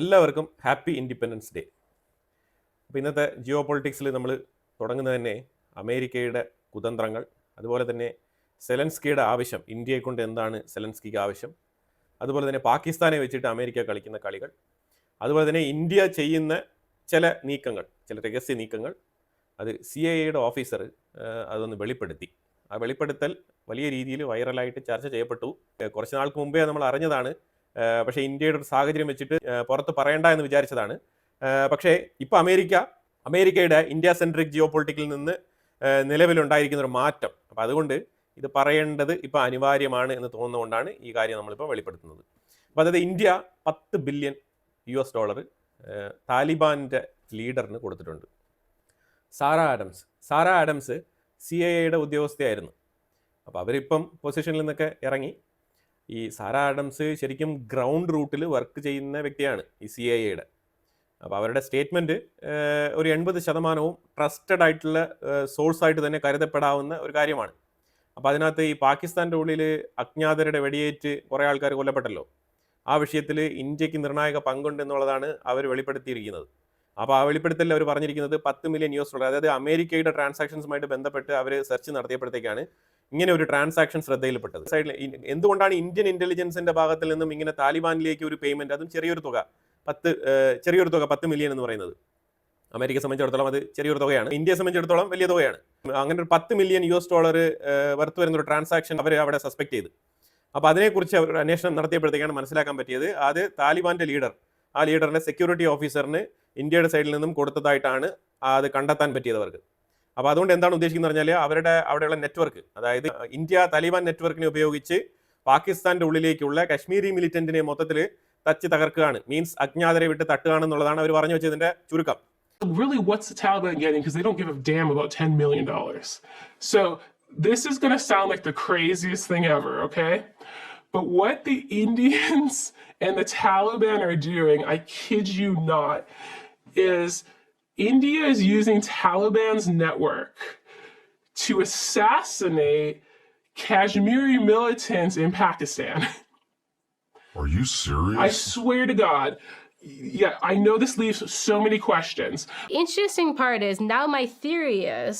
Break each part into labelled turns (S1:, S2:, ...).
S1: എല്ലാവർക്കും happy independence day. അപ്പോൾ ഇന്നത്തെ ജിയോ പൊളിറ്റിക്സിൽ നമ്മൾ തുടങ്ങുന്നത് തന്നെ അമേരിക്കയുടെ കുതന്ത്രങ്ങൾ അതുപോലെ തന്നെ സെലൻസ്കിയുടെ ആവശ്യം ഇന്ത്യയെ കൊണ്ട് എന്താണ് സെലൻസ്കിക്ക് ആവശ്യം അതുപോലെ തന്നെ പാകിസ്ഥാനെ വെച്ചിട്ട് അമേരിക്ക കളിക്കുന്ന കളികൾ അതുപോലെ തന്നെ ഇന്ത്യ ചെയ്യുന്ന ചില നീക്കങ്ങൾ ചില രഹസ്യ നീക്കങ്ങൾ അത് സി ഐ എയുടെ ഓഫീസർ അതൊന്ന് വെളിപ്പെടുത്തി. ആ വെളിപ്പെടുത്തൽ വലിയ രീതിയിൽ വൈറലായിട്ട് ചർച്ച ചെയ്യപ്പെട്ടു. കുറച്ച് നാൾക്ക് മുമ്പേ നമ്മൾ അറിഞ്ഞതാണ് പക്ഷേ ഇന്ത്യയുടെ ഒരു സാഹചര്യം വെച്ചിട്ട് പുറത്ത് പറയണ്ട എന്ന് വിചാരിച്ചതാണ്. പക്ഷേ ഇപ്പോൾ അമേരിക്ക അമേരിക്കയുടെ ഇന്ത്യ സെൻട്രിക് ജിയോ പൊളിറ്റിക്കിൽ നിന്ന് നിലവിലുണ്ടായിരിക്കുന്ന ഒരു മാറ്റം. അപ്പോൾ അതുകൊണ്ട് ഇത് പറയേണ്ടത് ഇപ്പോൾ അനിവാര്യമാണ് എന്ന് തോന്നുന്നതുകൊണ്ടാണ് ഈ കാര്യം നമ്മളിപ്പോൾ വെളിപ്പെടുത്തുന്നത്. അപ്പോൾ അതായത് ഇന്ത്യ പത്ത് ബില്യൺ യു എസ് ഡോളർ താലിബാന്റെ ലീഡറിന് കൊടുത്തിട്ടുണ്ട്. Sara Adams. Sara Adams C I എയുടെ ഉദ്യോഗസ്ഥയായിരുന്നു. അപ്പോൾ അവരിപ്പം പൊസിഷനിൽ നിന്നൊക്കെ ഇറങ്ങി. ഈ സാറ ആഡംസ് ശരിക്കും ഗ്രൗണ്ട് റൂട്ടിൽ വർക്ക് ചെയ്യുന്ന വ്യക്തിയാണ് ഈ സി ഐ എയുടെ. അപ്പോൾ അവരുടെ സ്റ്റേറ്റ്മെന്റ് ഒരു എൺപത് ശതമാനവും ട്രസ്റ്റഡ് ആയിട്ടുള്ള സോഴ്സ് ആയിട്ട് തന്നെ കരുതപ്പെടാവുന്ന ഒരു കാര്യമാണ്. അപ്പോൾ അതിനകത്ത് ഈ പാകിസ്ഥാന്റെ ഉള്ളിൽ അജ്ഞാതരുടെ വെടിയേറ്റ് കുറേ ആൾക്കാർ കൊല്ലപ്പെട്ടല്ലോ. ആ വിഷയത്തിൽ ഇന്ത്യയ്ക്ക് നിർണായക പങ്കുണ്ട് എന്നുള്ളതാണ് അവർ വെളിപ്പെടുത്തിയിരിക്കുന്നത്. അപ്പോൾ ആ വെളിപ്പെടുത്തലിൽ അവർ പറഞ്ഞിരിക്കുന്നത് പത്ത് മില്യൺ യു എസ് ഡോളർ അതായത് അമേരിക്കയുടെ ട്രാൻസാക്ഷൻസുമായിട്ട് ബന്ധപ്പെട്ട് അവർ സെർച്ച് നടത്തിയപ്പോഴത്തേക്കാണ് ഇങ്ങനെ ഒരു ട്രാൻസാക്ഷൻ ശ്രദ്ധയിൽപ്പെട്ടത്. സൈഡിൽ എന്തുകൊണ്ടാണ് ഇന്ത്യൻ ഇന്റലിജൻസിന്റെ ഭാഗത്തിൽ നിന്നും ഇങ്ങനെ താലിബാനിലേക്ക് ഒരു പേയ്മെന്റ് അതും ചെറിയൊരു തുക പത്ത് ചെറിയൊരു തുക പത്ത് മില്യൺ എന്ന് പറയുന്നത്. അമേരിക്കയെ സംബന്ധിച്ചിടത്തോളം അത് ചെറിയൊരു തുകയാണ്. ഇന്ത്യയെ സംബന്ധിച്ചിടത്തോളം വലിയ തുകയാണ്. അങ്ങനെ ഒരു പത്ത് million U S dollar worth വരുന്ന ഒരു ട്രാൻസാക്ഷൻ അവർ അവിടെ സസ്പെക്ട് ചെയ്ത്. അപ്പോൾ അതിനെക്കുറിച്ച് അവർ അന്വേഷണം നടത്തിയപ്പോഴത്തേക്കാണ് മനസ്സിലാക്കാൻ പറ്റിയത്. അത് താലിബാന്റെ ലീഡർ ആ ലീഡറിന്റെ സെക്യൂരിറ്റി ഓഫീസറിന് ഇന്ത്യയുടെ സൈഡിൽ നിന്നും കൊടുത്തതായിട്ടാണ് അത് കണ്ടെത്താൻ പറ്റിയത് അവർക്ക്. അപ്പോൾ അതുകൊണ്ട് എന്താണ് ഉദ്ദേശിക്കുന്നത് പറഞ്ഞാൽ അവരുടെ അവിടെയുള്ള നെറ്റ്വർക്ക് അതായത് ഇന്ത്യ താലിബാൻ നെറ്റ്വർക്കിനെ ഉപയോഗിച്ച് പാകിസ്ഥാന്റെ ഉള്ളിലേക്കുള്ള കശ്മീരി മിലിറ്റന്റിനെ മൊത്തത്തിൽ തച്ച് തകർക്കുകയാണ് മീൻസ് അജ്ഞാതരെ വിട്ട് തട്ടുകയാണെന്നുള്ളതാണ് അവർ പറഞ്ഞു വെച്ചതിന്റെ ചുരുക്കം
S2: really what's the Taliban getting? Because they don't give a damn about $10 million. So this is going to sound like the craziest thing ever, okay? But what the Indians and the Taliban are doing, I kid you not, is India is using Taliban's network to assassinate Kashmiri militants in Pakistan.
S3: Are you serious?
S2: I swear to God. Yeah, I know this leaves so many questions.
S4: interesting part is now my theory is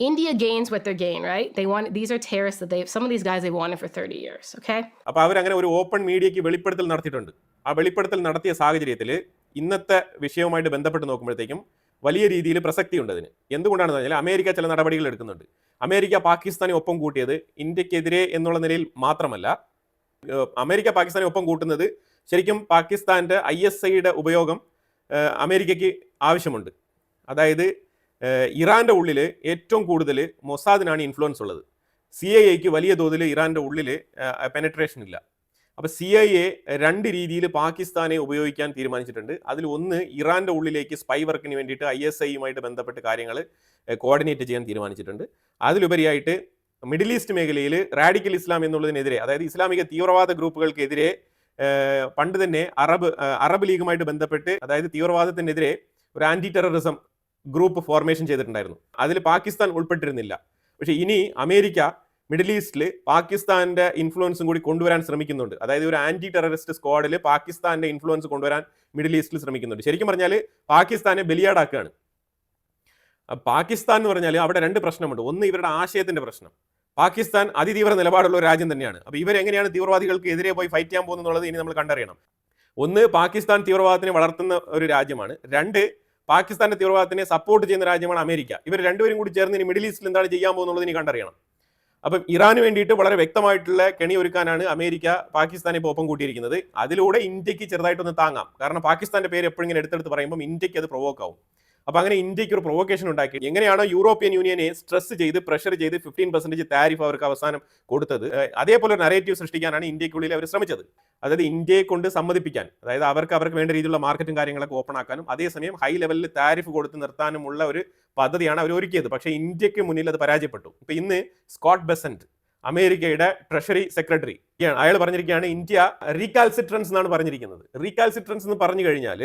S4: India gains what they gain, right? They want these are terrorists that they some of these guys they've wanted for 30 years, okay?
S1: അപ്പോൾ അവരങ്ങനെ ഒരു open മീഡിയയ്ക്ക് വെളിപ്പെടുത്തൽ നടത്തിയിട്ടുണ്ട് ആ വെളിപ്പെടുത്തൽ നടത്തിയ സാഹചര്യത്തിൽ ഇന്നത്തെ വിഷയവുമായിട്ട് ബന്ധപ്പെട്ട് നോക്കുമ്പോഴത്തേക്കും വലിയ രീതിയിൽ പ്രസക്തിയുണ്ട് അതിന്. എന്തുകൊണ്ടാണെന്ന് പറഞ്ഞാൽ അമേരിക്ക ചില നടപടികൾ എടുക്കുന്നുണ്ട്. അമേരിക്ക പാകിസ്ഥാനെ ഒപ്പം കൂട്ടിയത് ഇന്ത്യക്കെതിരെ എന്നുള്ള നിലയിൽ മാത്രമല്ല അമേരിക്ക പാകിസ്ഥാനെ ഒപ്പം കൂട്ടുന്നത് ശരിക്കും പാകിസ്ഥാന്റെ ഐ എസ് ഐയുടെ ഉപയോഗം അമേരിക്കയ്ക്ക് ആവശ്യമുണ്ട്. അതായത് ഇറാന്റെ ഉള്ളിൽ ഏറ്റവും കൂടുതൽ മൊസാദിനാണ് ഇൻഫ്ലുവൻസ് ഉള്ളത്. സി ഐ എക്ക് വലിയ തോതിൽ ഇറാന്റെ ഉള്ളിൽ പെനട്രേഷൻ ഇല്ല. അപ്പോൾ സി ഐ എ രണ്ട് രീതിയിൽ പാകിസ്ഥാനെ ഉപയോഗിക്കാൻ തീരുമാനിച്ചിട്ടുണ്ട്. അതിൽ ഒന്ന് ഇറാന്റെ ഉള്ളിലേക്ക് സ്പൈ വർക്കിന് വേണ്ടിയിട്ട് ഐ എസ് ഐയുമായിട്ട് ബന്ധപ്പെട്ട് കാര്യങ്ങൾ കോർഡിനേറ്റ് ചെയ്യാൻ തീരുമാനിച്ചിട്ടുണ്ട്. അതിലുപരിയായിട്ട് മിഡിൽ ഈസ്റ്റ് മേഖലയിൽ റാഡിക്കൽ ഇസ്ലാം എന്നുള്ളതിനെതിരെ അതായത് ഇസ്ലാമിക തീവ്രവാദ ഗ്രൂപ്പുകൾക്കെതിരെ പണ്ട് തന്നെ അറബ് അറബ് ലീഗുമായിട്ട് ബന്ധപ്പെട്ട് അതായത് തീവ്രവാദത്തിനെതിരെ ഒരു ആന്റി ടെററിസം ഗ്രൂപ്പ് ഫോർമേഷൻ ചെയ്തിട്ടുണ്ടായിരുന്നു. അതിൽ പാകിസ്ഥാൻ ഉൾപ്പെട്ടിരുന്നില്ല. പക്ഷേ ഇനി അമേരിക്ക മിഡിൽ ഈസ്റ്റിൽ പാകിസ്ഥാന്റെ ഇൻഫ്ലുവൻസും കൂടി കൊണ്ടുവരാൻ ശ്രമിക്കുന്നുണ്ട്. അതായത് ഒരു ആന്റി ടെററിസ്റ്റ് സ്ക്വാഡിൽ പാകിസ്ഥാന്റെ ഇൻഫ്ലുവൻസ് കൊണ്ടുവരാൻ മിഡിൽ ഈസ്റ്റിൽ ശ്രമിക്കുന്നുണ്ട്. ശരിക്കും പറഞ്ഞാൽ പാകിസ്ഥാനെ ബലിയാടാക്കുകയാണ് പാകിസ്ഥാൻ എന്ന് പറഞ്ഞാൽ അവിടെ രണ്ട് പ്രശ്നമുണ്ട്. ഒന്ന് ഇവരുടെ ആശയത്തിന്റെ പ്രശ്നം. പാകിസ്ഥാൻ അതിതീവ്ര നിലപാടുള്ള ഒരു രാജ്യം തന്നെയാണ്. അപ്പോൾ ഇവരെങ്ങനെയാണ് തീവ്രവാദികൾക്ക് എതിരെ പോയി ഫൈറ്റ് ചെയ്യാൻ പോകുന്നുള്ളത് ഇനി നമ്മൾ കണ്ടറിയണം. ഒന്ന് പാകിസ്ഥാൻ തീവ്രവാദത്തിനെ വളർത്തുന്ന ഒരു രാജ്യമാണ്. രണ്ട് പാകിസ്ഥാന്റെ തീവ്രവാദത്തിനെ സപ്പോർട്ട് ചെയ്യുന്ന രാജ്യമാണ് അമേരിക്ക. ഇവർ രണ്ടുപേരും കൂടി ചേർന്ന് ഇനി മിഡിൽ ഈസ്റ്റിൽ എന്താണ് ചെയ്യാൻ പോകുന്നുള്ളത് ഇനി കണ്ടറിയണം. അപ്പം ഇറാന് വേണ്ടിയിട്ട് വളരെ വ്യക്തമായിട്ടുള്ള കെണി ഒരുക്കാനാണ് അമേരിക്ക പാകിസ്ഥാനെ ഇപ്പോൾ ഒപ്പം കൂട്ടിയിരിക്കുന്നത്. അതിലൂടെ ഇന്ത്യയ്ക്ക് ചെറുതായിട്ടൊന്ന് താങ്ങാം. കാരണം പാകിസ്ഥാന്റെ പേര് എപ്പോഴും ഇങ്ങനെ എടുത്തെടുത്ത് പറയുമ്പോൾ ഇന്ത്യയ്ക്ക് അത് പ്രൊവോക്ക് ആവും അപ്പൊ അങ്ങനെ ഇന്ത്യയ്ക്ക് ഒരു പ്രൊവക്കേഷൻ ഉണ്ടാക്കി. എങ്ങനെയാണോ യൂറോപ്യൻ യൂണിയനെ സ്ട്രെസ് ചെയ്ത് പ്രഷർ ചെയ്ത് ഫിഫ്റ്റീൻ പെർസെന്റേജ് താരിഫ് അവർക്ക് അവസാനം കൊടുത്തത്. അതേപോലെ ഒരു നരേറ്റീവ് സൃഷ്ടിക്കാനാണ് ഇന്ത്യക്കുള്ളിൽ അവർ ശ്രമിച്ചത്. അതായത് ഇന്ത്യയെ കൊണ്ട് സമ്മതിപ്പിക്കാൻ അതായത് അവർക്ക് അവർക്ക് വേണ്ട രീതിയിലുള്ള മാർക്കറ്റും കാര്യങ്ങളൊക്കെ ഓപ്പൺ ആക്കാനും അതേസമയം ഹൈ ലെവലിൽ താരിഫ് കൊടുത്ത് നിർത്താനുമുള്ള ഒരു പദ്ധതിയാണ് അവർ ഒരുക്കിയത്. പക്ഷേ ഇന്ത്യയ്ക്ക് മുന്നിൽ അത് പരാജയപ്പെട്ടു. ഇപ്പൊ ഇന്ന് സ്കോട്ട് ബെസന്റ് അമേരിക്കയുടെ ട്രഷറി സെക്രട്ടറി അയാൾ പറഞ്ഞിരിക്കുകയാണ് ഇന്ത്യ റീകാൽസിട്രൻസ് എന്നാണ് പറഞ്ഞിരിക്കുന്നത്. റീകാൽസിട്രൻസ് എന്ന് പറഞ്ഞു കഴിഞ്ഞാൽ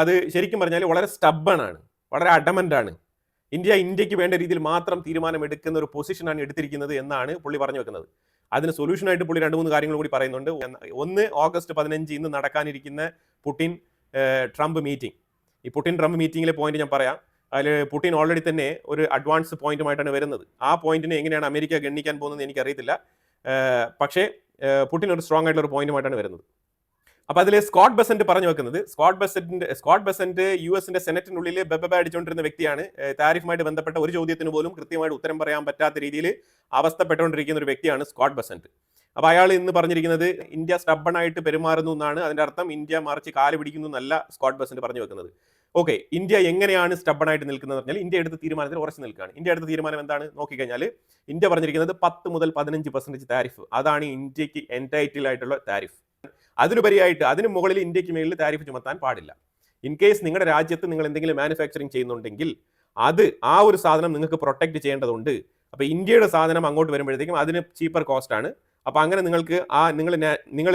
S1: അത് ശരിക്കും പറഞ്ഞാൽ വളരെ സ്റ്റബണാണ് വളരെ അഡമന്റ് ആണ്. ഇന്ത്യ ഇന്ത്യയ്ക്ക് വേണ്ട രീതിയിൽ മാത്രം തീരുമാനമെടുക്കുന്ന ഒരു പൊസിഷനാണ് എടുത്തിരിക്കുന്നത് എന്നാണ് പുള്ളി പറഞ്ഞു വെക്കുന്നത്. അതിന് സൊല്യൂഷനായിട്ട് പുള്ളി രണ്ട് മൂന്ന് കാര്യങ്ങൾ കൂടി പറയുന്നുണ്ട്. ഒന്ന് ഓഗസ്റ്റ് പതിനഞ്ച് ഇന്ന് നടക്കാനിരിക്കുന്ന പുടിൻ ട്രംപ് മീറ്റിംഗ് ഈ പുടിൻ ട്രംപ് മീറ്റിങ്ങിലെ പോയിന്റ് ഞാൻ പറയാം. അതിൽ പുടിൻ ഓൾറെഡി തന്നെ ഒരു അഡ്വാൻസ് പോയിന്റുമായിട്ടാണ് വരുന്നത്. ആ പോയിന്റിനെ എങ്ങനെയാണ് അമേരിക്ക ഗണ്ണിക്കാൻ പോകുന്നത് എനിക്കറിയത്തില്ല. പക്ഷേ പുടിൻ ഒരു സ്ട്രോങ് ആയിട്ടുള്ള ഒരു പോയിന്റുമായിട്ടാണ് വരുന്നത്. അപ്പൊ അതിൽ സ്കോട്ട് ബെസന്റ് പറഞ്ഞു വെക്കുന്നത് സ്കോട്ട് ബെസന്റിന്റെ സ്കോട്ട് ബെസന്റ് യു എസിന്റെ സെനറ്റിനുള്ളിൽ ബെബബ അടിച്ചുകൊണ്ടിരുന്ന വ്യക്തിയാണ്. താരിഫുമായിട്ട് ബന്ധപ്പെട്ട ഒരു ചോദ്യത്തിന് പോലും കൃത്യമായിട്ട് ഉത്തരം പറയാൻ പറ്റാത്ത രീതിയിൽ അവസ്ഥപ്പെട്ടുകൊണ്ടിരിക്കുന്ന ഒരു വ്യക്തിയാണ് സ്കോട്ട് ബെസന്റ്. അപ്പോൾ അയാൾ ഇന്ന് പറഞ്ഞിരിക്കുന്നത് ഇന്ത്യ സ്റ്റബണായിട്ട് പെരുമാറുന്നു എന്നാണ്. അതിന്റെ അർത്ഥം ഇന്ത്യ മറിച്ച് കാൽ പിടിക്കുന്നു എന്നല്ല സ്കോട്ട് ബെസന്റ് പറഞ്ഞു വെക്കുന്നത്. ഓക്കെ ഇന്ത്യ എങ്ങനെയാണ് സ്റ്റബണായിട്ട് നിൽക്കുന്നത് പറഞ്ഞാൽ ഇന്ത്യ എടുത്ത തീരുമാനത്തിൽ ഉറച്ചു നിൽക്കുകയാണ്. ഇന്ത്യ എടുത്ത തീരുമാനം എന്താണ്? നോക്കിക്കഴിഞ്ഞാൽ ഇന്ത്യ പറഞ്ഞിരിക്കുന്നത് പത്ത് മുതൽ പതിനഞ്ച് പെർസെന്റേജ് താരിഫ്. അതാണ് ഇന്ത്യയ്ക്ക് എന്റൈറ്റിൽ ആയിട്ടുള്ള താരിഫ്. അതിലുപരിയായിട്ട് അതിന് മുകളിൽ ഇന്ത്യയ്ക്ക് മേളിൽ താരിഫ് ചുമത്താൻ പാടില്ല. ഇൻ കേസ് നിങ്ങളുടെ രാജ്യത്ത് നിങ്ങൾ എന്തെങ്കിലും മാനുഫാക്ചറിങ് ചെയ്യുന്നുണ്ടെങ്കിൽ അത് ആ ഒരു സാധനം നിങ്ങൾക്ക് പ്രൊട്ടക്ട് ചെയ്യേണ്ടതുണ്ട്. അപ്പോൾ ഇന്ത്യയുടെ സാധനം അങ്ങോട്ട് വരുമ്പോഴത്തേക്കും അതിന് ചീപ്പർ കോസ്റ്റ് ആണ്. അപ്പോൾ അങ്ങനെ നിങ്ങൾക്ക് ആ നിങ്ങൾ നിങ്ങൾ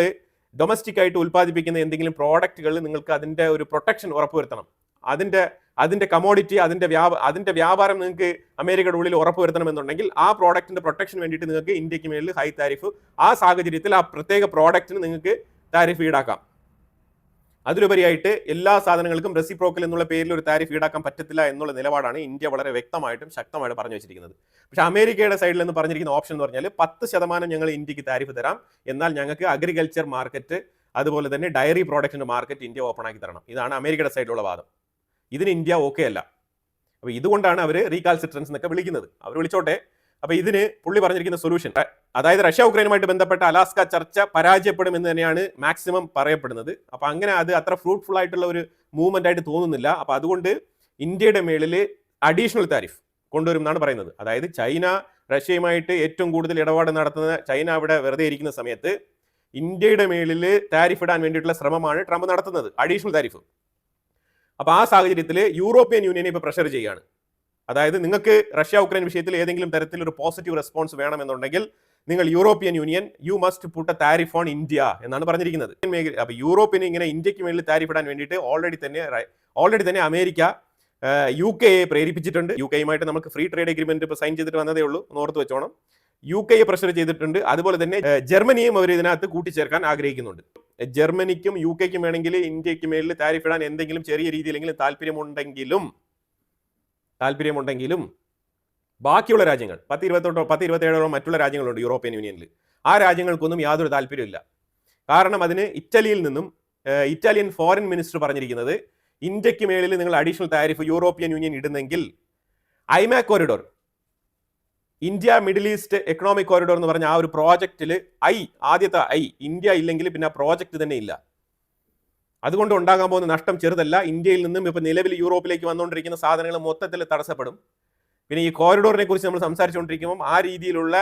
S1: ഡൊമസ്റ്റിക് ആയിട്ട് ഉൽപ്പാദിപ്പിക്കുന്ന എന്തെങ്കിലും പ്രോഡക്റ്റുകൾ നിങ്ങൾക്ക് അതിന്റെ ഒരു പ്രൊട്ടക്ഷൻ ഉറപ്പുവരുത്തണം. അതിന്റെ അതിന്റെ കമോഡിറ്റി അതിന്റെ വ്യാപ അതിന്റെ വ്യാപാരം നിങ്ങൾക്ക് അമേരിക്കയുടെ ഉള്ളിൽ ഉറപ്പുവരുത്തണമെന്നുണ്ടെങ്കിൽ ആ പ്രോഡക്റ്റിന്റെ പ്രൊട്ടക്ഷൻ വേണ്ടിയിട്ട് നിങ്ങൾക്ക് ഇന്ത്യയ്ക്ക് മേളിൽ ഹൈ താരിഫ് ആ സാഹചര്യത്തിൽ ആ പ്രത്യേക പ്രോഡക്റ്റിന് നിങ്ങൾക്ക് താരിഫ് ഈടാക്കാം. അതിലുപരിയായിട്ട് എല്ലാ സാധനങ്ങൾക്കും റെസിപ്രോക്കൽ എന്നുള്ള പേരിൽ ഒരു താരിഫ് ഈടാക്കാൻ പറ്റത്തില്ല എന്നുള്ള നിലപാടാണ് ഇന്ത്യ വളരെ വ്യക്തമായിട്ടും ശക്തമായിട്ട് പറഞ്ഞു വെച്ചിരിക്കുന്നത്. പക്ഷെ അമേരിക്കയുടെ സൈഡിൽ നിന്ന് പറഞ്ഞിരിക്കുന്ന ഓപ്ഷൻ എന്ന് പറഞ്ഞാൽ പത്ത് ശതമാനം ഞങ്ങൾ ഇന്ത്യയ്ക്ക് താരിഫ് തരാം. എന്നാൽ ഞങ്ങൾക്ക് അഗ്രികൾച്ചർ മാർക്കറ്റ് അതുപോലെ തന്നെ ഡയറി പ്രോഡക്റ്റിന്റെ മാർക്കറ്റ് ഇന്ത്യ ഓപ്പൺ ആക്കി തരണം. ഇതാണ് അമേരിക്കയുടെ സൈഡിലുള്ള വാദം. ഇതിന് ഇന്ത്യ ഓക്കെ അല്ല. അപ്പോൾ ഇതുകൊണ്ടാണ് അവർ റീകാൽസിട്രൻസ് എന്നൊക്കെ വിളിക്കുന്നത്. അവർ വിളിച്ചോട്ടെ അപ്പോൾ ഇതിന് പുള്ളി പറഞ്ഞിരിക്കുന്ന സൊല്യൂഷൻ അതായത് റഷ്യ ഉക്രൈനുമായിട്ട് ബന്ധപ്പെട്ട അലാസ്ക ചർച്ച പരാജയപ്പെടും എന്ന് തന്നെയാണ് മാക്സിമം പറയപ്പെടുന്നത്. അപ്പോൾ അങ്ങനെ അത് അത്ര ഫ്രൂട്ട്ഫുൾ ആയിട്ടുള്ള ഒരു മൂവ്മെന്റ് ആയിട്ട് തോന്നുന്നില്ല. അപ്പോൾ അതുകൊണ്ട് ഇന്ത്യയുടെ മേളിൽ അഡീഷണൽ താരിഫ് കൊണ്ടുവരും എന്നാണ് പറയുന്നത്. അതായത് ചൈന റഷ്യയുമായിട്ട് ഏറ്റവും കൂടുതൽ ഇടപാട് നടത്തുന്ന ചൈന അവിടെ വെറുതെ ഇരിക്കുന്ന സമയത്ത് ഇന്ത്യയുടെ മേളിൽ താരിഫ് ഇടാൻ വേണ്ടിയിട്ടുള്ള ശ്രമമാണ് ട്രംപ് നടത്തുന്നത് അഡീഷണൽ താരിഫ് അപ്പോൾ ആ സാഹചര്യത്തിൽ യൂറോപ്യൻ യൂണിയനെ ഇപ്പോൾ പ്രഷർ ചെയ്യുകയാണ്. അതായത് നിങ്ങൾക്ക് റഷ്യ ഉക്രൈൻ വിഷയത്തിൽ ഏതെങ്കിലും തരത്തിൽ ഒരു പോസിറ്റീവ് റെസ്പോൺസ് വേണമെന്നുണ്ടെങ്കിൽ നിങ്ങൾ European union you must put a tariff on India എന്നാണ് പറഞ്ഞിരിക്കുന്നത്. അപ്പൊ യൂറോപ്പിന് ഇങ്ങനെ ഇന്ത്യയ്ക്ക് മേളിൽ താരിഫ് ഇടാൻ വേണ്ടിയിട്ട് ഓൾറെഡി തന്നെ ഓൾറെഡി തന്നെ അമേരിക്ക യു കെയെ പ്രേരിപ്പിച്ചിട്ടുണ്ട് യു കെയുമായിട്ട് നമുക്ക് ഫ്രീ ട്രേഡ് അഗ്രിമെന്റ് ഇപ്പോൾ സൈൻ ചെയ്തിട്ട് വന്നതേ ഉള്ളൂ ഓർത്ത് വെച്ചോണം. യു കെയെ പ്രഷർ ചെയ്തിട്ടുണ്ട്. അതുപോലെ തന്നെ ജർമ്മനിയും അവർ ഇതിനകത്ത് കൂട്ടിച്ചേർക്കാൻ ആഗ്രഹിക്കുന്നുണ്ട്. ജർമ്മനിക്കും യു കെക്കും വേണമെങ്കിൽ ഇന്ത്യയ്ക്ക് മേളിൽ താരിഫ് ഇടാൻ എന്തെങ്കിലും ചെറിയ രീതിയിലെങ്കിലും താല്പര്യമുണ്ടെങ്കിലും താല്പര്യമുണ്ടെങ്കിലും ബാക്കിയുള്ള രാജ്യങ്ങൾ പത്ത് ഇരുപത്തെട്ടോ പത്ത് ഇരുപത്തേഴോളം മറ്റുള്ള രാജ്യങ്ങളുണ്ട് യൂറോപ്യൻ യൂണിയനിൽ. ആ രാജ്യങ്ങൾക്കൊന്നും യാതൊരു താല്പര്യമില്ല കാരണം അതിന് ഇറ്റലിയിൽ നിന്നും ഇറ്റാലിയൻ ഫോറിൻ മിനിസ്റ്റർ പറഞ്ഞിരിക്കുന്നത് ഇന്ത്യയ്ക്ക് മേളിൽ നിങ്ങൾ അഡീഷണൽ താരിഫ് യൂറോപ്യൻ യൂണിയൻ ഇടുന്നെങ്കിൽ ഐമാ corridor India middle east economic corridor എന്ന് പറഞ്ഞ ആ ഒരു പ്രോജക്റ്റിൽ ഐ ആദ്യത്തെ ഐ ഇന്ത്യ ഇല്ലെങ്കിൽ പിന്നെ ആ പ്രോജക്റ്റ് തന്നെ ഇല്ല. അതുകൊണ്ട് ഉണ്ടാകാൻ പോകുന്ന നഷ്ടം ചെറുതല്ല. ഇന്ത്യയിൽ നിന്നും ഇപ്പോൾ നിലവിൽ യൂറോപ്പിലേക്ക് വന്നുകൊണ്ടിരിക്കുന്ന സാധനങ്ങൾ മൊത്തത്തിൽ തടസ്സപ്പെടും. പിന്നെ ഈ കോറിഡോറിനെ കുറിച്ച് നമ്മൾ സംസാരിച്ചുകൊണ്ടിരിക്കുമ്പോൾ ആ രീതിയിലുള്ള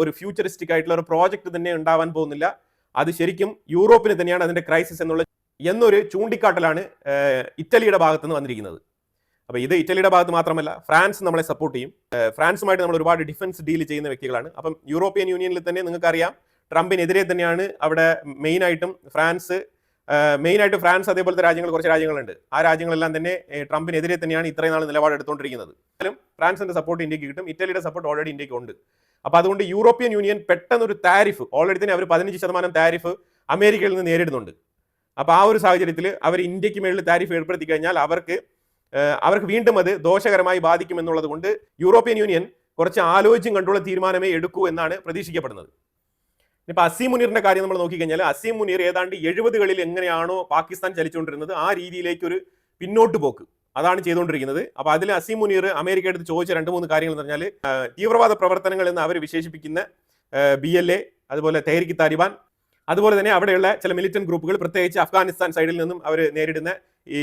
S1: ഒരു ഫ്യൂച്ചറിസ്റ്റിക് ആയിട്ടുള്ള ഒരു പ്രോജക്റ്റ് തന്നെ ഉണ്ടാവാൻ പോകുന്നില്ല. അത് ശരിക്കും യൂറോപ്പിന് തന്നെയാണ് അതിന്റെ ക്രൈസിസ് എന്നുള്ള എന്നൊരു ചൂണ്ടിക്കാട്ടലാണ് ഇറ്റലിയുടെ ഭാഗത്തുനിന്ന് വന്നിരിക്കുന്നത്. അപ്പോൾ ഇത് ഇറ്റലിയുടെ ഭാഗത്ത് മാത്രമല്ല ഫ്രാൻസ് നമ്മളെ സപ്പോർട്ട് ചെയ്യും. ഫ്രാൻസുമായിട്ട് നമ്മൾ ഒരുപാട് ഡിഫൻസ് ഡീൽ ചെയ്യുന്ന വ്യക്തികളാണ്. അപ്പം യൂറോപ്യൻ യൂണിയനിൽ തന്നെ നിങ്ങൾക്കറിയാം ട്രംപിനെതിരെ തന്നെയാണ് അവിടെ മെയിനായിട്ടും ഫ്രാൻസ് മെയിനായിട്ട് ഫ്രാൻസ് അതേപോലത്തെ രാജ്യങ്ങൾ കുറച്ച് രാജ്യങ്ങളുണ്ട്. ആ രാജ്യങ്ങളെല്ലാം തന്നെ ട്രംപിനെതിരെ തന്നെയാണ് ഇത്രയും നാൾ നിലപാട് എടുത്തുകൊണ്ടിരിക്കുന്നത് എന്നാലും ഫ്രാൻസിന്റെ സപ്പോർട്ട് ഇന്ത്യയ്ക്ക് കിട്ടും. ഇറ്റലിയുടെ സപ്പോർട്ട് ഓൾറെഡി ഇന്ത്യയ്ക്ക് ഉണ്ട്. അപ്പോൾ അതുകൊണ്ട് യൂറോപ്യൻ യൂണിയൻ പെട്ടെന്ന് ഒരു താരിഫ് ഓൾറെഡി തന്നെ അവർ പതിനഞ്ച് ശതമാനം താരിഫ് അമേരിക്കയിൽ നിന്ന് നേരിടുന്നുണ്ട്. അപ്പോൾ ആ ഒരു സാഹചര്യത്തിൽ അവർ ഇന്ത്യയ്ക്ക് മേളിൽ താരിഫ് ഏർപ്പെടുത്തി കഴിഞ്ഞാൽ അവർക്ക് അവർക്ക് വീണ്ടും അത് ദോഷകരമായി ബാധിക്കുമെന്നുള്ളത് കൊണ്ട് യൂറോപ്യൻ യൂണിയൻ കുറച്ച് ആലോചിച്ചും കണ്ടുള്ള തീരുമാനമേ എടുക്കൂ എന്നാണ് പ്രതീക്ഷിക്കപ്പെടുന്നത്. ഇപ്പൊ അസീം മുനീറിന്റെ കാര്യം നമ്മൾ നോക്കിക്കഴിഞ്ഞാൽ അസീം മുനീർ ഏതാണ്ട് എഴുപതുകളിൽ എങ്ങനെയാണോ പാകിസ്ഥാൻ ചലിച്ചുകൊണ്ടിരുന്നത് ആ രീതിയിലേക്ക് ഒരു പിന്നോട്ട് പോക്ക് അതാണ് ചെയ്തുകൊണ്ടിരിക്കുന്നത്. അപ്പൊ അതിൽ അസീം മുനീർ അമേരിക്ക എടുത്ത് ചോദിച്ച രണ്ട് മൂന്ന് കാര്യങ്ങൾ എന്ന് പറഞ്ഞാൽ തീവ്രവാദ പ്രവർത്തനങ്ങൾ എന്ന് അവർ വിശേഷിപ്പിക്കുന്ന ബി എൽ എ അതുപോലെ തെഹരിക്ക് താലിബാൻ അതുപോലെ തന്നെ അവിടെയുള്ള ചില മിലിറ്റന്റ് ഗ്രൂപ്പുകൾ പ്രത്യേകിച്ച് അഫ്ഗാനിസ്ഥാൻ സൈഡിൽ നിന്നും അവർ നേരിടുന്ന ഈ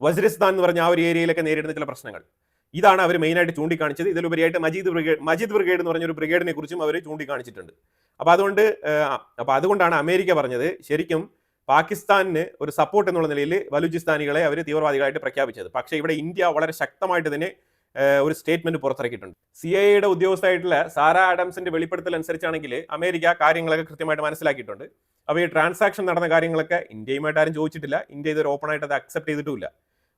S1: വസിരിസ്ഥാൻ എന്ന് പറഞ്ഞ ആ ഒരു ഏരിയയിലൊക്കെ നേരിടുന്ന ചില പ്രശ്നങ്ങൾ. ഇതാണ് അവർ മെയിനായിട്ട് ചൂണ്ടിക്കാണിച്ചത്. ഇതിലുപരിയായിട്ട് മജീദ് ബ്രിഗേഡ് മജീദ് ബ്രിഗേഡ് എന്ന് പറഞ്ഞ ഒരു ബ്രിഗേഡിനെ കുറിച്ചും അവർ ചൂണ്ടിക്കാണിച്ചിട്ടുണ്ട്. അപ്പോൾ അതുകൊണ്ട് അപ്പോൾ അതുകൊണ്ടാണ് അമേരിക്ക പറഞ്ഞത് ശരിക്കും പാകിസ്ഥാനിന് ഒരു സപ്പോർട്ട് എന്നുള്ള നിലയിൽ ബലൂചിസ്ഥാനികളെ അവർ തീവ്രവാദികളായിട്ട് പ്രഖ്യാപിച്ചത്. പക്ഷേ ഇവിടെ ഇന്ത്യ വളരെ ശക്തമായിട്ട് തന്നെ ഒരു സ്റ്റേറ്റ്മെന്റ് പുറത്തിറക്കിയിട്ടുണ്ട്. സി ഐ എയുടെ ഉദ്യോഗസ്ഥയായിട്ടുള്ള സാറ ആഡംസിന്റെ വെളിപ്പെടുത്തൽ അനുസരിച്ചാണെങ്കിൽ അമേരിക്ക കാര്യങ്ങളൊക്കെ കൃത്യമായിട്ട് മനസ്സിലാക്കിയിട്ടുണ്ട്. അപ്പോൾ ഈ ട്രാൻസാക്ഷൻ നടന്ന കാര്യങ്ങളൊക്കെ ഇന്ത്യയുമായിട്ട് ആരും ചോദിച്ചിട്ടില്ല. ഇന്ത്യ ഇതൊരു ഓപ്പൺ ആയിട്ട് അത് അക്സെപ്റ്റ് ചെയ്തിട്ടുമില്ല.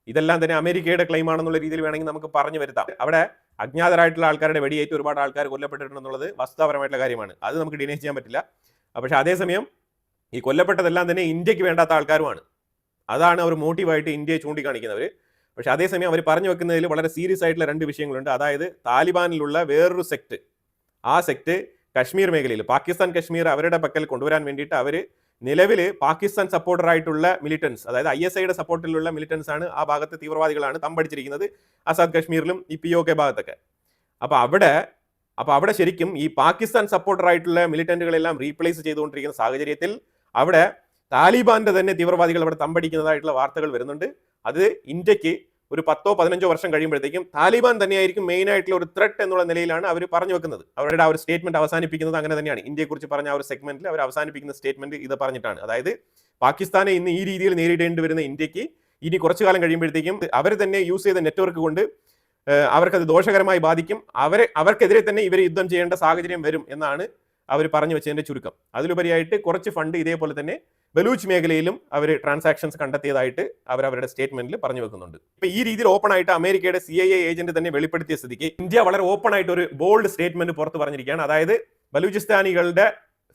S1: ഇതെല്ലാം തന്നെ അമേരിക്കയുടെ ക്ലെയിം ആണെന്നുള്ള രീതിയിൽ വേണമെങ്കിൽ നമുക്ക് പറഞ്ഞു വരുത്താം. അവിടെ അജ്ഞാതരായിട്ടുള്ള ആൾക്കാരുടെ വെടിയേറ്റ് ഒരുപാട് ആൾക്കാർ കൊല്ലപ്പെട്ടിട്ടുണ്ടെന്നുള്ളത് വസ്തുതാപരമായിട്ടുള്ള കാര്യമാണ്. അത് നമുക്ക് ഡിനൈസ് ചെയ്യാൻ പറ്റില്ല. പക്ഷേ അതേസമയം ഈ കൊല്ലപ്പെട്ടതെല്ലാം തന്നെ ഇന്ത്യയ്ക്ക് വേണ്ടാത്ത ആൾക്കാരുമാണ്. അതാണ് അവർ മോട്ടീവായിട്ട് ഇന്ത്യയെ ചൂണ്ടിക്കാണിക്കുന്നവർ പക്ഷെ അതേസമയം അവർ പറഞ്ഞു വെക്കുന്നതിൽ വളരെ സീരിയസ് ആയിട്ടുള്ള രണ്ട് വിഷയങ്ങളുണ്ട്. അതായത് താലിബാനിലുള്ള വേറൊരു സെക്ട്. ആ സെക്ട് കശ്മീർ മേഖലയിൽ പാകിസ്ഥാൻ കശ്മീർ അവരുടെ പക്കൽ കൊണ്ടുവരാൻ വേണ്ടിയിട്ട് അവർ നിലവിൽ പാകിസ്ഥാൻ സപ്പോർട്ടർ ആയിട്ടുള്ള മിലിറ്റൻസ് അതായത് ഐ എസ് ഐയുടെ സപ്പോർട്ടിലുള്ള മിലിറ്റൻസ് ആണ് ആ ഭാഗത്തെ തീവ്രവാദികളാണ് തമ്പടിച്ചിരിക്കുന്നത് ആസാദ് കാശ്മീരിലും ഈ പി ഒ കെ ഭാഗത്തൊക്കെ. അപ്പോൾ അവിടെ അപ്പോൾ അവിടെ ശരിക്കും ഈ പാകിസ്ഥാൻ സപ്പോർട്ടർ ആയിട്ടുള്ള മിലിറ്റന്റുകളെല്ലാം റീപ്ലേസ് ചെയ്തുകൊണ്ടിരിക്കുന്ന സാഹചര്യത്തിൽ അവിടെ താലിബാന്റെ തന്നെ തീവ്രവാദികൾ അവിടെ തമ്പടിക്കുന്നതായിട്ടുള്ള വാർത്തകൾ വരുന്നുണ്ട്. അത് ഇന്ത്യയ്ക്ക് ഒരു പത്തോ പതിനഞ്ചോ വർഷം കഴിയുമ്പോഴത്തേക്കും താലിബാൻ തന്നെയായിരിക്കും മെയിൻ ആയിട്ടുള്ള ഒരു ത്രെട്ട് എന്നുള്ള നിലയിലാണ് അവർ പറഞ്ഞു വെക്കുന്നത്. അവരുടെ ആ ഒരു സ്റ്റേറ്റ്മെന്റ് അവസാനിപ്പിക്കുന്നത് അങ്ങനെ തന്നെയാണ്. ഇന്ത്യയെക്കുറിച്ച് പറഞ്ഞ ആ ഒരു സെഗ്മെന്റിൽ അവർ അവസാനിപ്പിക്കുന്ന സ്റ്റേറ്റ്മെന്റ് ഇത് പറഞ്ഞിട്ടാണ്. അതായത് പാകിസ്ഥാനെ ഇന്ന് ഈ രീതിയിൽ നേരിടേണ്ടി വരുന്ന ഇന്ത്യയ്ക്ക് ഇനി കുറച്ചു കാലം കഴിയുമ്പോഴത്തേക്കും അവർ തന്നെ യൂസ് ചെയ്ത നെറ്റ്വർക്ക് കൊണ്ട് അവർക്കത് ദോഷകരമായി ബാധിക്കും. അവരെ അവർക്കെതിരെ തന്നെ ഇവർ യുദ്ധം ചെയ്യേണ്ട സാഹചര്യം വരും എന്നാണ് അവർ പറഞ്ഞു വെച്ചതിന്റെ ചുരുക്കം. അതിലുപരിയായിട്ട് കുറച്ച് ഫണ്ട് ഇതേപോലെ തന്നെ ബലൂച്ച് മേഖലയിലും അവർ ട്രാൻസാക്ഷൻസ് കണ്ടെത്തിയതായിട്ട് അവർ അവരുടെ സ്റ്റേറ്റ്മെന്റിൽ പറഞ്ഞു വെക്കുന്നുണ്ട്. ഇപ്പൊ ഈ രീതിയിൽ ഓപ്പൺ ആയിട്ട് അമേരിക്കയുടെ സി ഐ എ ഏജന്റ് തന്നെ വെളിപ്പെടുത്തിയ സ്ഥിതിക്ക് ഇന്ത്യ വളരെ ഓപ്പൺ ആയിട്ട് ഒരു ബോൾഡ് സ്റ്റേറ്റ്മെന്റ് പുറത്ത് പറഞ്ഞിരിക്കുകയാണ്. അതായത് ബലൂചിസ്ഥാനികളുടെ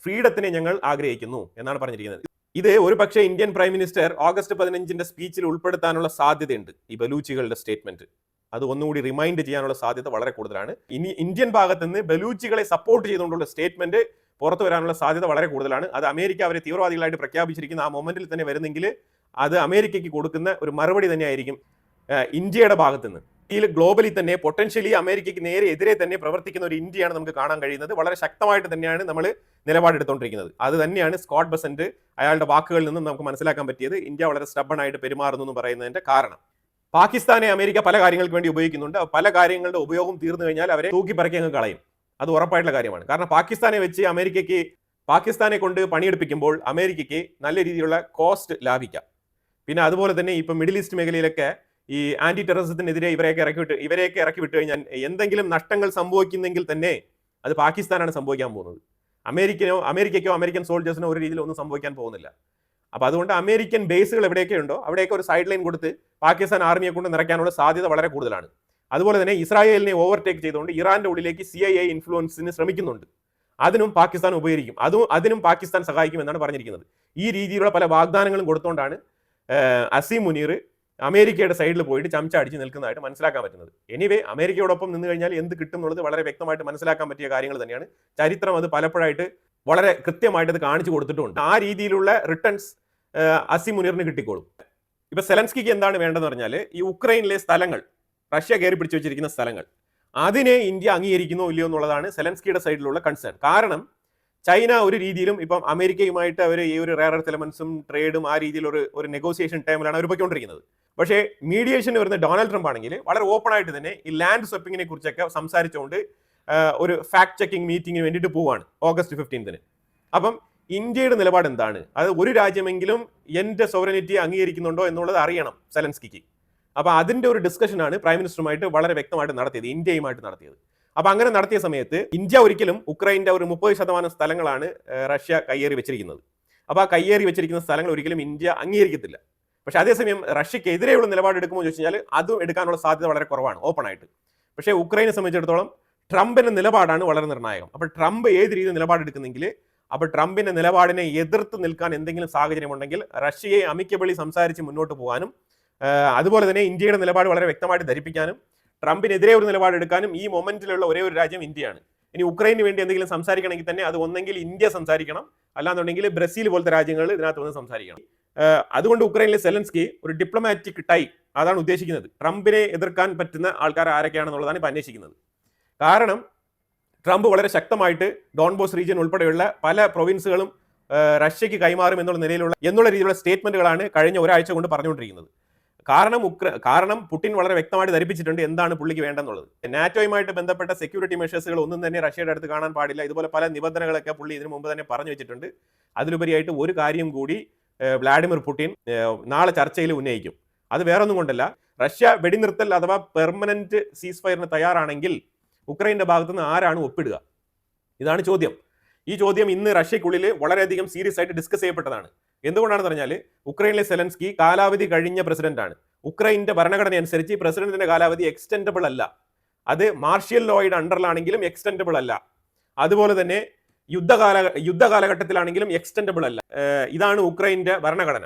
S1: ഫ്രീഡത്തിനെ ഞങ്ങൾ ആഗ്രഹിക്കുന്നു എന്നാണ് പറഞ്ഞിരിക്കുന്നത്. ഇത് ഒരു പക്ഷേ ഇന്ത്യൻ പ്രൈം മിനിസ്റ്റർ ഓഗസ്റ്റ് പതിനഞ്ചിന്റെ സ്പീച്ചിൽ ഉൾപ്പെടുത്താനുള്ള സാധ്യതയുണ്ട് ഈ ബലൂച്ചികളുടെ സ്റ്റേറ്റ്മെന്റ് അത് ഒന്നുകൂടി റിമൈൻഡ് ചെയ്യാനുള്ള സാധ്യത വളരെ കൂടുതലാണ്. ഇനി ഇന്ത്യൻ ഭാഗത്ത് നിന്ന് ബലൂച്ചികളെ സപ്പോർട്ട് ചെയ്തുകൊണ്ടുള്ള സ്റ്റേറ്റ്മെന്റ് പുറത്തു വരാനുള്ള സാധ്യത വളരെ കൂടുതലാണ്. അത് അമേരിക്ക അവരെ തീവ്രവാദികളായിട്ട് പ്രഖ്യാപിച്ചിരിക്കുന്ന ആ മൊമെന്റിൽ തന്നെ വരുന്നെങ്കിൽ അത് അമേരിക്കയ്ക്ക് കൊടുക്കുന്ന ഒരു മറുപടി തന്നെയായിരിക്കും ഇന്ത്യയുടെ ഭാഗത്ത് നിന്ന് ഇന്ത്യയിൽ ഗ്ലോബലി തന്നെ പൊട്ടൻഷ്യലി അമേരിക്കയ്ക്ക് നേരെ എതിരെ തന്നെ പ്രവർത്തിക്കുന്ന ഒരു ഇന്ത്യയാണ് നമുക്ക് കാണാൻ കഴിയുന്നത്. വളരെ ശക്തമായിട്ട് തന്നെയാണ് നമ്മൾ നിലപാടെടുത്തുകൊണ്ടിരിക്കുന്നത് അത് തന്നെയാണ് സ്കോട്ട് ബസന്റ് അയാളുടെ വാക്കുകളിൽ നിന്നും നമുക്ക് മനസ്സിലാക്കാൻ പറ്റിയത്. ഇന്ത്യ വളരെ സ്റ്റബണായിട്ട് പെരുമാറുന്നു എന്ന് പറയുന്നതിന്റെ കാരണം. പാകിസ്ഥാനെ അമേരിക്ക പല കാര്യങ്ങൾക്ക് വേണ്ടി ഉപയോഗിക്കുന്നുണ്ട്. പല കാര്യങ്ങളുടെ ഉപയോഗം തീർന്നു കഴിഞ്ഞാൽ അവരെ തൂക്കി പറക്കി അങ്ങ് കളയും. അത് ഉറപ്പായിട്ടുള്ള കാര്യമാണ്. കാരണം പാകിസ്ഥാനെ വെച്ച് അമേരിക്കയ്ക്ക് പാകിസ്ഥാനെ കൊണ്ട് പണിയെടുപ്പിക്കുമ്പോൾ അമേരിക്കയ്ക്ക് നല്ല രീതിയിലുള്ള കോസ്റ്റ് ലാഭിക്കാം. പിന്നെ അതുപോലെ തന്നെ ഇപ്പം മിഡിൽ ഈസ്റ്റ് മേഖലയിലൊക്കെ ഈ ആന്റി ടെററിസത്തിനെതിരെ ഇവരെയൊക്കെ ഇറക്കി വിട്ട് ഇവരെയൊക്കെ ഇറക്കി വിട്ട് കഴിഞ്ഞാൽ എന്തെങ്കിലും നഷ്ടങ്ങൾ സംഭവിക്കുന്നെങ്കിൽ തന്നെ അത് പാകിസ്ഥാനാണ് സംഭവിക്കാൻ പോകുന്നത്. അമേരിക്കനോ അമേരിക്കയ്ക്കോ അമേരിക്കൻ സോൾജേഴ്സിനോ ഒരു രീതിയിൽ ഒന്നും സംഭവിക്കാൻ പോകുന്നില്ല. അപ്പൊ അതുകൊണ്ട് അമേരിക്കൻ ബേസുകൾ എവിടെയൊക്കെ ഉണ്ടോ അവിടെയൊക്കെ ഒരു സൈഡ് ലൈൻ കൊടുത്ത് പാകിസ്ഥാൻ ആർമിയെ കൊണ്ട് നിറയ്ക്കാനുള്ള സാധ്യത വളരെ കൂടുതലാണ്. അതുപോലെ തന്നെ ഇസ്രായേലിനെ ഓവർടേക്ക് ചെയ്തുകൊണ്ട് ഇറാന്റെ ഉള്ളിലേക്ക് സി ഐ എ ഇൻഫ്ലുവൻസിന് ശ്രമിക്കുന്നുണ്ട്. അതിനും പാകിസ്ഥാൻ ഉപകരിക്കും. അതും അതിനും പാകിസ്ഥാൻ സഹായിക്കും എന്നാണ് പറഞ്ഞിരിക്കുന്നത്. ഈ രീതിയിലുള്ള പല വാഗ്ദാനങ്ങളും കൊടുത്തുകൊണ്ടാണ് അസീം മുനീർ അമേരിക്കയുടെ സൈഡിൽ പോയിട്ട് ചമച്ച അടിച്ച് നിൽക്കുന്നതായിട്ട് മനസ്സിലാക്കാൻ പറ്റുന്നത്. എനിവേ അമേരിക്കയോടൊപ്പം നിന്ന് കഴിഞ്ഞാൽ എന്ത് കിട്ടും എന്നുള്ളത് വളരെ വ്യക്തമായിട്ട് മനസ്സിലാക്കാൻ പറ്റിയ കാര്യങ്ങൾ തന്നെയാണ്. ചരിത്രം അത് പലപ്പോഴായിട്ട് വളരെ കൃത്യമായിട്ട് അത് കാണിച്ചു കൊടുത്തിട്ടുണ്ട്. ആ രീതിയിലുള്ള റിട്ടേൺസ് അസി മുനീറിന് കിട്ടിക്കോളും. ഇപ്പൊ സെലൻസ്കിക്ക് എന്താണ് വേണ്ടതെന്ന് പറഞ്ഞാൽ ഈ ഉക്രൈനിലെ സ്ഥലങ്ങൾ റഷ്യ കയറി പിടിച്ചു വെച്ചിരിക്കുന്ന സ്ഥലങ്ങൾ അതിനെ ഇന്ത്യ അംഗീകരിക്കുന്നോ ഇല്ലയോ എന്നുള്ളതാണ് സെലൻസ്കിയുടെ സൈഡിലുള്ള കൺസേൺ കാരണം ചൈന ഒരു രീതിയിലും ഇപ്പം അമേരിക്കയുമായിട്ട് അവർ ഈ ഒരു റയർ എർത്ത് എലമെന്റ്സും ട്രേഡും ആ രീതിയിൽ ഒരു ഒരു നെഗോസിയേഷൻ ടൈമിലാണ് അവർ പോയിക്കൊണ്ടിരിക്കുന്നത്. പക്ഷേ മീഡിയേഷൻ വരുന്ന ഡൊണാൾഡ് ട്രംപ് ആണെങ്കിൽ വളരെ ഓപ്പൺ ആയിട്ട് തന്നെ ഈ ലാൻഡ് സ്വപ്പിങ്ങിനെ കുറിച്ചൊക്കെ സംസാരിച്ചുകൊണ്ട് ഒരു ഫാക്ട് ചെക്കിംഗ് മീറ്റിംഗിന് വേണ്ടിയിട്ട് പോവാണ് ഓഗസ്റ്റ് ഫിഫ്റ്റീൻത്തിന് അപ്പം ഇന്ത്യയുടെ നിലപാട് എന്താണ്? അത് ഒരു രാജ്യമെങ്കിലും എന്റെ സോവറനിറ്റി അംഗീകരിക്കുന്നുണ്ടോ എന്നുള്ളത് അറിയണം സെലൻസ്കിക്ക്. അപ്പൊ അതിന്റെ ഒരു ഡിസ്കഷനാണ് പ്രൈം മിനിസ്റ്ററുമായിട്ട് വളരെ വ്യക്തമായിട്ട് നടത്തിയത് ഇന്ത്യയുമായിട്ട് നടത്തിയത്. അപ്പൊ അങ്ങനെ നടത്തിയ സമയത്ത് ഇന്ത്യ ഒരിക്കലും ഉക്രൈന്റെ ഒരു മുപ്പത് ശതമാനം സ്ഥലങ്ങളാണ് റഷ്യ കയ്യേറി വെച്ചിരിക്കുന്നത്. അപ്പൊ ആ കയ്യേറി വെച്ചിരിക്കുന്ന സ്ഥലങ്ങൾ ഒരിക്കലും ഇന്ത്യ അംഗീകരിക്കത്തില്ല. പക്ഷെ അതേസമയം റഷ്യക്കെതിരെയുള്ള നിലപാട് എടുക്കുമോ എന്ന് ചോദിച്ചു കഴിഞ്ഞാൽ അതും എടുക്കാനുള്ള സാധ്യത വളരെ കുറവാണ് ഓപ്പൺ ആയിട്ട്. പക്ഷേ ഉക്രൈനെ സംബന്ധിച്ചിടത്തോളം ട്രംപിന്റെ നിലപാടാണ് വളരെ നിർണായകം. അപ്പോൾ ട്രംപ് ഏത് രീതിയിൽ നിലപാടെടുക്കുന്നെങ്കിൽ അപ്പോൾ ട്രംപിന്റെ നിലപാടിനെ എതിർത്ത് നിൽക്കാൻ എന്തെങ്കിലും സാഹചര്യം ഉണ്ടെങ്കിൽ റഷ്യയെ അമിക്കബിളി സംസാരിച്ച് മുന്നോട്ട് പോകാനും അതുപോലെ തന്നെ ഇന്ത്യയുടെ നിലപാട് വളരെ വ്യക്തമായിട്ട് ധരിപ്പിക്കാനും ട്രംപിനെതിരെ ഒരു നിലപാടെടുക്കാനും ഈ മൊമെന്റിലുള്ള ഒരേ ഒരു രാജ്യം ഇന്ത്യയാണ്. ഇനി ഉക്രൈന് വേണ്ടി എന്തെങ്കിലും സംസാരിക്കണമെങ്കിൽ തന്നെ അത് ഒന്നെങ്കിൽ ഇന്ത്യ സംസാരിക്കണം. അല്ലാന്നുണ്ടെങ്കിൽ ബ്രസീൽ പോലത്തെ രാജ്യങ്ങൾ ഇതിനകത്ത് വന്ന് സംസാരിക്കണം. അതുകൊണ്ട് ഉക്രൈനിലെ സെലൻസ്കി ഒരു ഡിപ്ലോമാറ്റിക് ടൈ അതാണ് ഉദ്ദേശിക്കുന്നത്. ട്രംപിനെ എതിർക്കാൻ പറ്റുന്ന ആൾക്കാർ ആരൊക്കെയാണെന്നുള്ളതാണ് ഇപ്പം അന്വേഷിക്കുന്നത്. കാരണം ട്രംപ് വളരെ ശക്തമായിട്ട് ഡോൺബോസ് റീജിയൻ ഉൾപ്പെടെയുള്ള പല പ്രൊവിൻസുകളും റഷ്യയ്ക്ക് കൈമാറും എന്നുള്ള നിലയിലുള്ള എന്നുള്ള രീതിയിലുള്ള സ്റ്റേറ്റ്മെന്റുകളാണ് കഴിഞ്ഞ ഒരാഴ്ച കൊണ്ട് പറഞ്ഞുകൊണ്ടിരിക്കുന്നത്. കാരണം ഉക്ര കാരണം പുടിൻ വളരെ വ്യക്തമായിട്ട് ധരിപ്പിച്ചിട്ടുണ്ട് എന്താണ് പുള്ളിക്ക് വേണ്ടെന്നുള്ളത്. നാറ്റോയുമായിട്ട് ബന്ധപ്പെട്ട സെക്യൂരിറ്റി മെഷേഴ്സുകൾ ഒന്നും തന്നെ റഷ്യയുടെ അടുത്ത് കാണാൻ പാടില്ല. ഇതുപോലെ പല നിബന്ധനകളൊക്കെ പുള്ളി ഇതിനു മുമ്പ് തന്നെ പറഞ്ഞു വെച്ചിട്ടുണ്ട്. അതിലുപരിയായിട്ട് ഒരു കാര്യം കൂടി വ്ളാഡിമിർ പുടിൻ നാളെ ചർച്ചയിൽ ഉന്നയിക്കും. അത് വേറൊന്നും കൊണ്ടല്ല. റഷ്യ വെടിനിർത്തൽ അഥവാ പെർമനന്റ് സീസ് ഫയറിന് തയ്യാറാണെങ്കിൽ ഉക്രൈന്റെ ഭാഗത്തുനിന്ന് ആരാണ് ഒപ്പിടുക? ഇതാണ് ചോദ്യം. ഈ ചോദ്യം ഇന്ന് റഷ്യക്കുള്ളിൽ വളരെയധികം സീരിയസ് ആയിട്ട് ഡിസ്കസ് ചെയ്യപ്പെട്ടതാണ്. എന്തുകൊണ്ടാണെന്ന് പറഞ്ഞാൽ ഉക്രൈനിലെ സെലൻസ്കി കാലാവധി കഴിഞ്ഞ പ്രസിഡന്റാണ്. ആണ് ഉക്രൈന്റെ ഭരണഘടന അനുസരിച്ച് പ്രസിഡന്റിന്റെ കാലാവധി എക്സ്റ്റെൻഡബിൾ അല്ല. അത് മാർഷ്യൽ ലോയുടെ അണ്ടറിലാണെങ്കിലും എക്സ്റ്റെൻഡബിൾ അല്ല. അതുപോലെ തന്നെ യുദ്ധകാല യുദ്ധകാലഘട്ടത്തിലാണെങ്കിലും എക്സ്റ്റെൻഡബിൾ അല്ല. ഇതാണ് ഉക്രൈന്റെ ഭരണഘടന.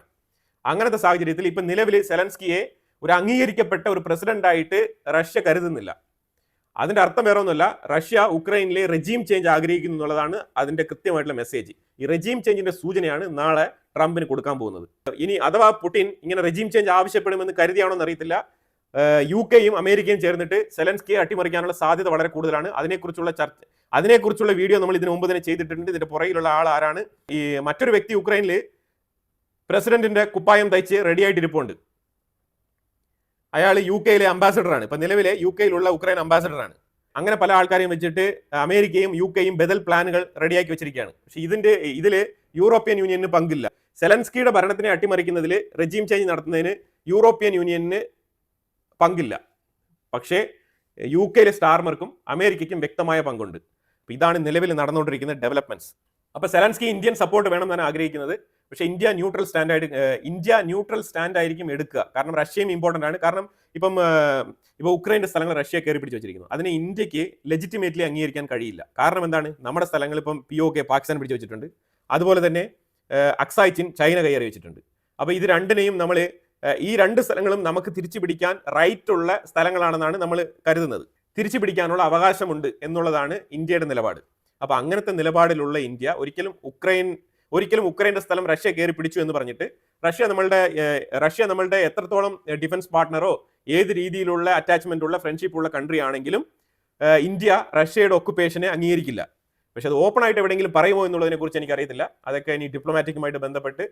S1: അങ്ങനത്തെ സാഹചര്യത്തിൽ ഇപ്പൊ നിലവിൽ സെലൻസ്കിയെ ഒരു അംഗീകരിക്കപ്പെട്ട ഒരു പ്രസിഡന്റ് ആയിട്ട് റഷ്യ കരുതുന്നില്ല. അതിന്റെ അർത്ഥം വേറെ ഒന്നുമല്ല റഷ്യ ഉക്രൈനിലെ റെജീം ചേഞ്ച് ആഗ്രഹിക്കുന്നു എന്നുള്ളതാണ് അതിന്റെ കൃത്യമായിട്ടുള്ള മെസ്സേജ് ഈ റെജീം ചേഞ്ചിന്റെ സൂചനയാണ് നാളെ ട്രംപിന് കൊടുക്കാൻ പോകുന്നത്. ഇനി അഥവാ പുടിൻ ഇങ്ങനെ റെജീം ചേഞ്ച് ആവശ്യപ്പെടുമെന്ന് കരുതിയാണോ എന്നറിയത്തില്ല. യു കെയും അമേരിക്കയും ചേർന്നിട്ട് സെലൻസ്കിയെ അട്ടിമറിക്കാനുള്ള സാധ്യത വളരെ കൂടുതലാണ്. അതിനെക്കുറിച്ചുള്ള ചർച്ച അതിനെക്കുറിച്ചുള്ള വീഡിയോ നമ്മൾ ഇതിനു മുമ്പ് തന്നെ ചെയ്തിട്ടുണ്ട്. ഇതിന്റെ പുറകിലുള്ള ആൾ ആരാണ്? ഈ മറ്റൊരു വ്യക്തി ഉക്രൈനിൽ പ്രസിഡന്റിന്റെ കുപ്പായം തയ്ച്ച് റെഡിയായിട്ടിരിപ്പുണ്ട് അയാൾ യു കെയിലെ അംബാസഡറാണ്. ഇപ്പൊ നിലവിലെ യു കെയിലുള്ള ഉക്രൈൻ അംബാസഡറാണ്. അങ്ങനെ പല ആൾക്കാരെയും വെച്ചിട്ട് അമേരിക്കയും യു കെയും ബദൽ പ്ലാനുകൾ റെഡിയാക്കി വെച്ചിരിക്കുകയാണ്. പക്ഷെ ഇതിന്റെ ഇതിൽ യൂറോപ്യൻ യൂണിയന് പങ്കില്ല. സെലൻസ്കിയുടെ ഭരണത്തിനെ അട്ടിമറിക്കുന്നതിൽ റെജീം ചേഞ്ച് നടത്തുന്നതിന് യൂറോപ്യൻ യൂണിയന് പങ്കില്ല. പക്ഷേ യു കെയിലെ സ്റ്റാർമർക്കും അമേരിക്കയ്ക്കും വ്യക്തമായ പങ്കുണ്ട്. ഇതാണ് നിലവിൽ നടന്നുകൊണ്ടിരിക്കുന്ന ഡെവലപ്മെന്റ്സ്. അപ്പോൾ സെലൻസ്കി ഇന്ത്യൻ സപ്പോർട്ട് വേണം എന്നാണ് ആഗ്രഹിക്കുന്നത്. പക്ഷേ India neutral stand India neutral stand ആയിരിക്കും എടുക്കുക. കാരണം റഷ്യയും ഇമ്പോർട്ടന്റ് ആണ്. കാരണം ഇപ്പം ഇപ്പോൾ ഉക്രൈന്റെ സ്ഥലങ്ങൾ റഷ്യ കയറി പിടിച്ച് വെച്ചിരിക്കുന്നു. അതിനെ ഇന്ത്യയ്ക്ക് ലെജിറ്റിമേറ്റ്ലി അംഗീകരിക്കാൻ കഴിയില്ല. കാരണം എന്താണ്? നമ്മുടെ സ്ഥലങ്ങൾ ഇപ്പം പി ഒ കെ പാകിസ്ഥാൻ പിടിച്ച് വെച്ചിട്ടുണ്ട്. അതുപോലെ തന്നെ അക്സായ് ചിൻ ചൈന കയറി വെച്ചിട്ടുണ്ട്. അപ്പോൾ ഇത് രണ്ടിനെയും നമ്മൾ ഈ രണ്ട് സ്ഥലങ്ങളും നമുക്ക് തിരിച്ചു പിടിക്കാൻ റൈറ്റ് ഉള്ള സ്ഥലങ്ങളാണെന്നാണ് നമ്മൾ കരുതുന്നത്. തിരിച്ചു പിടിക്കാനുള്ള അവകാശമുണ്ട് എന്നുള്ളതാണ് ഇന്ത്യയുടെ നിലപാട്. അപ്പോൾ അങ്ങനത്തെ നിലപാടിലുള്ള ഇന്ത്യ ഒരിക്കലും ഉക്രൈൻ ഒരിക്കലും ഉക്രൈന്റെ സ്ഥലം റഷ്യ കയറി പിടിച്ചു എന്ന് പറഞ്ഞിട്ട് റഷ്യ നമ്മളുടെ റഷ്യ നമ്മളുടെ എത്രത്തോളം ഡിഫൻസ് പാർട്ട്ണറോ ഏത് രീതിയിലുള്ള അറ്റാച്ച്മെന്റ് ഉള്ള ഫ്രണ്ട്ഷിപ്പ് ഉള്ള കൺട്രി ആണെങ്കിലും ഇന്ത്യ റഷ്യയുടെ ഒക്കുപേഷനെ അംഗീകരിക്കില്ല. പക്ഷെ അത് ഓപ്പൺ ആയിട്ട് എവിടെയെങ്കിലും പറയുമോ എന്നുള്ളതിനെ കുറിച്ച് എനിക്ക് അറിയത്തില്ല അതൊക്കെ ഇനി ഡിപ്ലോമാറ്റിക്കുമായിട്ട് ബന്ധപ്പെട്ട്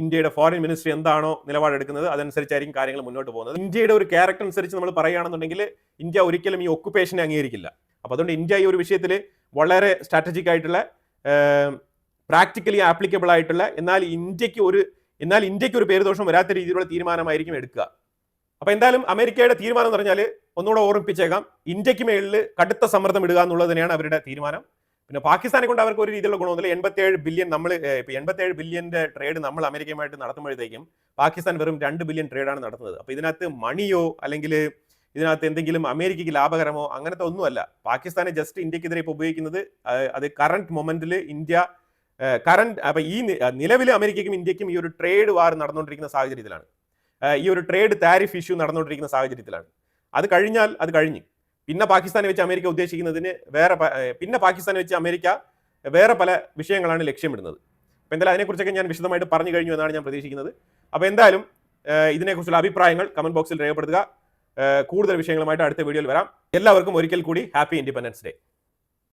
S1: ഇന്ത്യയുടെ ഫോറിൻ മിനിസ്ട്രി എന്താണോ നിലപാടെടുക്കുന്നത് അതനുസരിച്ചായിരിക്കും കാര്യങ്ങൾ മുന്നോട്ട് പോകുന്നത്. ഇന്ത്യയുടെ ഒരു ക്യാരക്ടർ അനുസരിച്ച് നമ്മൾ പറയുകയാണെന്നുണ്ടെങ്കിൽ ഇന്ത്യ ഒരിക്കലും ഈ ഒക്കുപേഷനെ അംഗീകരിക്കില്ല. അപ്പോൾ അതുകൊണ്ട് ഇന്ത്യ ഈ ഒരു വിഷയത്തിൽ വളരെ സ്ട്രാറ്റജിക് ആയിട്ടുള്ള പ്രാക്ടിക്കലി ആപ്ലിക്കബിൾ ആയിട്ടുള്ള എന്നാൽ ഇന്ത്യയ്ക്ക് ഒരു എന്നാൽ ഇന്ത്യയ്ക്ക് ഒരു പേരുദോഷം വരാത്ത രീതിയിലുള്ള തീരുമാനമായിരിക്കും എടുക്കുക. അപ്പോൾ എന്തായാലും അമേരിക്കയുടെ തീരുമാനം എന്ന് പറഞ്ഞാൽ ഒന്നുകൂടെ ഓർമ്മിപ്പിച്ചേക്കാം. ഇന്ത്യയ്ക്ക് മേളിൽ കടുത്ത സമ്മർദ്ദം ഇടുക എന്നുള്ളത് തന്നെയാണ് അവരുടെ തീരുമാനം. പിന്നെ പാകിസ്ഥാനെ കൊണ്ട് അവർക്ക് ഒരു രീതിയിലുള്ള ഗുണമൊന്നുമില്ല. എൺപത്തേഴ് ബില്യൺ നമ്മൾ ഇപ്പൊ എൺപത്തേഴ് ബില്യന്റെ ട്രേഡ് നമ്മൾ അമേരിക്കയുമായിട്ട് നടത്തുമ്പോഴത്തേക്കും പാകിസ്ഥാൻ വെറും രണ്ട് ബില്യൺ ട്രേഡാണ് നടത്തുന്നത്. അപ്പോൾ ഇതിനകത്ത് മണിയോ അല്ലെങ്കിൽ ഇതിനകത്ത് എന്തെങ്കിലും അമേരിക്കയ്ക്ക് ലാഭകരമോ അങ്ങനത്തെ ഒന്നുമല്ല. പാകിസ്ഥാനെ ജസ്റ്റ് ഇന്ത്യക്കെതിരെ ഇപ്പോൾ ഉപയോഗിക്കുന്നത് അത് കറണ്ട് മൊമെന്റിൽ ഇന്ത്യ കറണ്ട് അപ്പം ഈ നിലവിൽ അമേരിക്കയ്ക്കും ഇന്ത്യക്കും ഈ ഒരു ട്രേഡ് വാർ നടന്നുകൊണ്ടിരിക്കുന്ന സാഹചര്യത്തിലാണ്. ഈ ഒരു ട്രേഡ് താരിഫ് ഇഷ്യൂ നടന്നുകൊണ്ടിരിക്കുന്ന സാഹചര്യത്തിലാണ്. അത് കഴിഞ്ഞാൽ അത് കഴിഞ്ഞ്. പിന്നെ പാകിസ്ഥാനെ വെച്ച് അമേരിക്ക ഉദ്ദേശിക്കുന്നതിന് വേറെ പിന്നെ പാകിസ്ഥാനെ വെച്ച് അമേരിക്ക വേറെ പല വിഷയങ്ങളാണ് ലക്ഷ്യമിടുന്നത്. അപ്പോൾ എന്തായാലും അതിനെക്കുറിച്ചൊക്കെ ഞാൻ വിശദമായിട്ട് പറഞ്ഞു കഴിഞ്ഞു എന്നാണ് ഞാൻ പ്രതീക്ഷിക്കുന്നത്. അപ്പോൾ എന്തായാലും ഇതിനെക്കുറിച്ചുള്ള അഭിപ്രായങ്ങൾ കമന്റ് ബോക്സിൽ രേഖപ്പെടുത്തുക. കൂടുതൽ വിഷയങ്ങളുമായിട്ട് അടുത്ത വീഡിയോയിൽ വരാം. എല്ലാവർക്കും ഒരിക്കൽ കൂടി ഹാപ്പി ഇൻഡിപെൻഡൻസ് ഡേ